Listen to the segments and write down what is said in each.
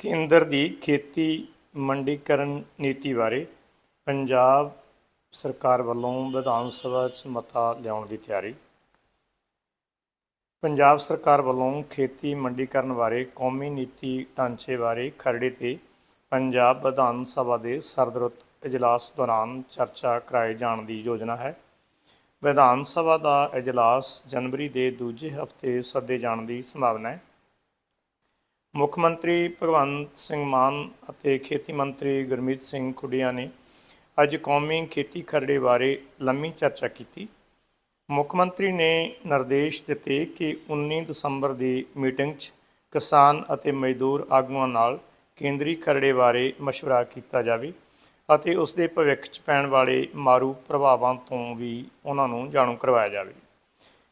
ਕੇਂਦਰ ਦੀ ਖੇਤੀ ਮੰਡੀਕਰਨ ਨੀਤੀ ਬਾਰੇ ਪੰਜਾਬ ਸਰਕਾਰ ਵੱਲੋਂ ਵਿਧਾਨ ਸਭਾ 'ਚ ਮਤਾ ਲਿਆਉਣ ਦੀ ਤਿਆਰੀ। ਪੰਜਾਬ ਸਰਕਾਰ ਵੱਲੋਂ ਖੇਤੀ ਮੰਡੀਕਰਨ ਬਾਰੇ ਕੌਮੀ ਨੀਤੀ ਢਾਂਚੇ ਬਾਰੇ ਖਰੜੇ ਤੇ ਪੰਜਾਬ ਵਿਧਾਨ ਸਭਾ ਦੇ ਸਰਦਰੁੱਤ ਇਜਲਾਸ ਦੌਰਾਨ ਚਰਚਾ ਕਰਾਏ ਜਾਣ ਦੀ ਯੋਜਨਾ ਹੈ। ਵਿਧਾਨ ਸਭਾ ਦਾ ਇਜਲਾਸ ਜਨਵਰੀ ਦੇ ਦੂਜੇ ਹਫ਼ਤੇ ਸੱਦੇ ਜਾਣ ਦੀ ਸੰਭਾਵਨਾ ਹੈ। ਮੁੱਖ ਮੰਤਰੀ ਭਗਵੰਤ ਸਿੰਘ ਮਾਨ ਅਤੇ ਖੇਤੀ ਮੰਤਰੀ ਗੁਰਮੀਤ ਸਿੰਘ ਖੁੱਡੀਆਂ ਨੇ ਅੱਜ ਕੌਮੀ ਖੇਤੀ ਖਰੜੇ ਬਾਰੇ ਲੰਮੀ ਚਰਚਾ ਕੀਤੀ। ਮੁੱਖ ਮੰਤਰੀ ਨੇ ਨਿਰਦੇਸ਼ ਦਿੱਤੇ ਕਿ 19 ਦਸੰਬਰ ਦੀ ਮੀਟਿੰਗ 'ਚ ਕਿਸਾਨ ਅਤੇ ਮਜ਼ਦੂਰ ਆਗੂਆਂ ਨਾਲ ਕੇਂਦਰੀ ਖਰੜੇ ਬਾਰੇ ਮਸ਼ਵਰਾ ਕੀਤਾ ਜਾਵੇ ਅਤੇ ਉਸ ਦੇ ਭਵਿੱਖ 'ਚ ਪੈਣ ਵਾਲੇ ਮਾਰੂ ਪ੍ਰਭਾਵਾਂ ਤੋਂ ਵੀ ਉਹਨਾਂ ਨੂੰ ਜਾਣੂ ਕਰਵਾਇਆ ਜਾਵੇ।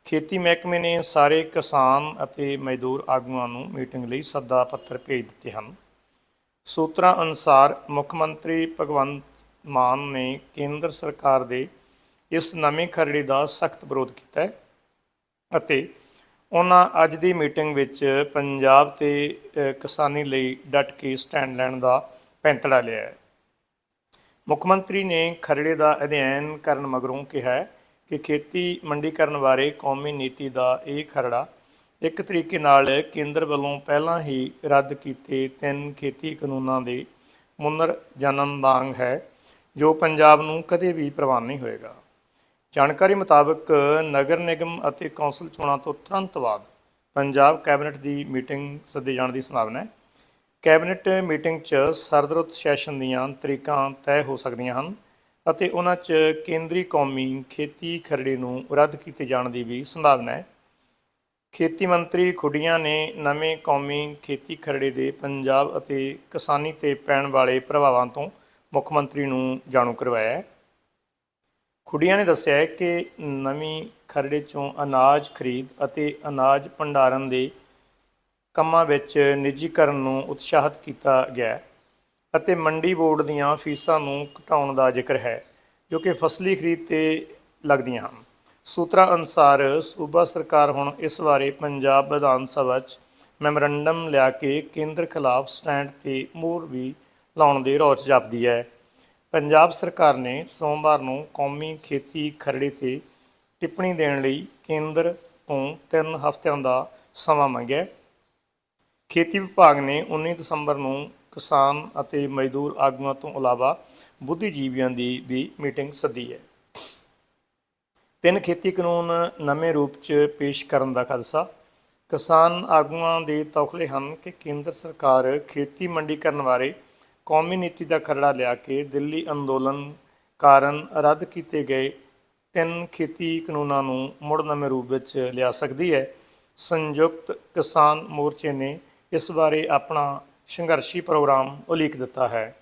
ਖੇਤੀ ਮਹਿਕਮੇ ਨੇ ਸਾਰੇ ਕਿਸਾਨ ਅਤੇ ਮਜ਼ਦੂਰ ਆਗੂਆਂ ਨੂੰ ਮੀਟਿੰਗ ਲਈ ਸੱਦਾ ਪੱਤਰ ਭੇਜ ਦਿੱਤੇ ਹਨ। ਸੂਤਰਾਂ ਅਨੁਸਾਰ ਮੁੱਖ ਮੰਤਰੀ ਭਗਵੰਤ ਮਾਨ ਨੇ ਕੇਂਦਰ ਸਰਕਾਰ ਦੇ ਇਸ ਨਵੇਂ ਖਰੜੇ ਦਾ ਸਖਤ ਵਿਰੋਧ ਕੀਤਾ ਹੈ ਅਤੇ ਉਹਨਾਂ ਅੱਜ ਦੀ ਮੀਟਿੰਗ ਵਿੱਚ ਪੰਜਾਬ ਤੇ ਕਿਸਾਨੀ ਲਈ ਡਟ ਕੇ ਸਟੈਂਡ ਲੈਣ ਦਾ ਪੈਂਤੜਾ ਲਿਆ ਹੈ। ਮੁੱਖ ਮੰਤਰੀ ਨੇ ਖਰੜੇ ਦਾ ਅਧਿਐਨ ਕਰਨ ਮਗਰੋਂ ਕਿਹਾ ਹੈ ਕਿ ਖੇਤੀ ਮੰਡੀਕਰਨ ਬਾਰੇ ਕੌਮੀ ਨੀਤੀ ਦਾ ਇਹ ਖਰੜਾ ਇੱਕ ਤਰੀਕੇ ਨਾਲ ਕੇਂਦਰ ਵੱਲੋਂ ਪਹਿਲਾਂ ਹੀ ਰੱਦ ਕੀਤੇ ਤਿੰਨ ਖੇਤੀ ਕਾਨੂੰਨਾਂ ਦੇ ਮੁਨਰ ਜਨਮ ਵਾਂਗ ਹੈ, ਜੋ ਪੰਜਾਬ ਨੂੰ ਕਦੇ ਵੀ ਪ੍ਰਵਾਨ ਨਹੀਂ ਹੋਏਗਾ। ਜਾਣਕਾਰੀ ਮੁਤਾਬਕ ਨਗਰ ਨਿਗਮ ਅਤੇ ਕੌਂਸਲ ਚੋਣਾਂ ਤੋਂ ਤੁਰੰਤ ਬਾਅਦ ਪੰਜਾਬ ਕੈਬਨਿਟ ਦੀ ਮੀਟਿੰਗ ਸੱਦੇ ਜਾਣ ਦੀ ਸੰਭਾਵਨਾ ਹੈ। ਕੈਬਨਿਟ ਮੀਟਿੰਗ 'ਚ ਸਰਦਰੁੱਤ ਸੈਸ਼ਨ ਦੀਆਂ ਤਰੀਕਾਂ ਤੈਅ ਹੋ ਸਕਦੀਆਂ ਹਨ। ਅਤੇ ਉਹਨਾਂ 'ਚ ਕੇਂਦਰੀ ਕੌਮੀ ਖੇਤੀ ਖਰੜੇ ਨੂੰ ਰੱਦ ਕੀਤੇ ਜਾਣ ਦੀ ਵੀ ਸੰਭਾਵਨਾ ਹੈ। ਖੇਤੀ ਮੰਤਰੀ ਖੁੱਡੀਆਂ ਨੇ ਨਵੇਂ ਕੌਮੀ ਖੇਤੀ ਖਰੜੇ ਦੇ ਪੰਜਾਬ ਅਤੇ ਕਿਸਾਨੀ ਤੇ ਪੈਣ ਵਾਲੇ ਪ੍ਰਭਾਵਾਂ ਤੋਂ ਮੁੱਖ ਮੰਤਰੀ ਨੂੰ ਜਾਣੂ ਕਰਵਾਇਆ ਹੈ। ਖੁੱਡੀਆਂ ਨੇ ਦੱਸਿਆ ਹੈ ਕਿ ਨਵੀਂ ਖਰੜੇ 'ਚੋਂ ਅਨਾਜ ਖਰੀਦ ਅਤੇ ਅਨਾਜ ਭੰਡਾਰਨ ਦੇ ਕੰਮਾਂ ਵਿੱਚ ਨਿੱਜੀਕਰਨ ਨੂੰ ਉਤਸ਼ਾਹਿਤ ਕੀਤਾ ਗਿਆ ਹੈ। ਅਤੇ ਮੰਡੀ ਬੋਰਡ ਦੀਆਂ ਫੀਸਾਂ ਨੂੰ ਘਟਾਉਣ ਦਾ ਜ਼ਿਕਰ ਹੈ, ਜੋ ਕਿ ਫਸਲੀ ਖਰੀਦ ਤੇ ਲੱਗਦੀਆਂ ਹਨ। ਸੂਤਰਾਂ ਅਨੁਸਾਰ ਸੂਬਾ ਸਰਕਾਰ ਹੁਣ ਇਸ ਬਾਰੇ ਪੰਜਾਬ ਵਿਧਾਨ ਸਭਾ 'ਚ ਮੈਮੋਰੰਡਮ ਲਿਆ ਕੇ ਕੇਂਦਰ ਖਿਲਾਫ ਸਟੈਂਡ ਤੇ ਮੋਹਰ ਵੀ ਲਾਉਣ ਦੇ ਰੌਚ ਜਪਦੀ ਹੈ। ਪੰਜਾਬ ਸਰਕਾਰ ਨੇ ਸੋਮਵਾਰ ਨੂੰ ਕੌਮੀ ਖੇਤੀ ਖਰੜੇ ਤੇ ਟਿੱਪਣੀ ਦੇਣ ਲਈ ਕੇਂਦਰ ਤੋਂ 3 ਹਫ਼ਤਿਆਂ ਦਾ ਸਮਾਂ ਮੰਗਿਆ। ਖੇਤੀ ਵਿਭਾਗ ਨੇ 19 ਦਸੰਬਰ ਨੂੰ ਕਿਸਾਨ ਅਤੇ ਮਜ਼ਦੂਰ ਆਗੂਆਂ ਤੋਂ ਇਲਾਵਾ ਬੁੱਧੀਜੀਵੀਆਂ ਦੀ ਵੀ ਮੀਟਿੰਗ ਸੱਦੀ ਹੈ। ਤਿੰਨ ਖੇਤੀ ਕਾਨੂੰਨ ਨਵੇਂ ਰੂਪ 'ਚ ਪੇਸ਼ ਕਰਨ ਦਾ ਖਦਸ਼ਾ ਕਿਸਾਨ ਆਗੂਆਂ ਦੇ ਤੌਖਲੇ ਹਨ ਕਿ ਕੇਂਦਰ ਸਰਕਾਰ ਖੇਤੀ ਮੰਡੀਕਰਨ ਬਾਰੇ ਕੌਮੀ ਨੀਤੀ ਦਾ ਖਰੜਾ ਲਿਆ ਕੇ ਦਿੱਲੀ ਅੰਦੋਲਨ ਕਾਰਨ ਰੱਦ ਕੀਤੇ ਗਏ ਤਿੰਨ ਖੇਤੀ ਕਾਨੂੰਨਾਂ ਨੂੰ ਮੁੜ ਨਵੇਂ ਰੂਪ ਵਿੱਚ ਲਿਆ ਸਕਦੀ ਹੈ। ਸੰਯੁਕਤ ਕਿਸਾਨ ਮੋਰਚੇ ਨੇ ਇਸ ਬਾਰੇ ਆਪਣਾ ਸੰਘਰਸ਼ੀ ਪ੍ਰੋਗਰਾਮ ਉਲੀਕ ਦਿੱਤਾ ਹੈ।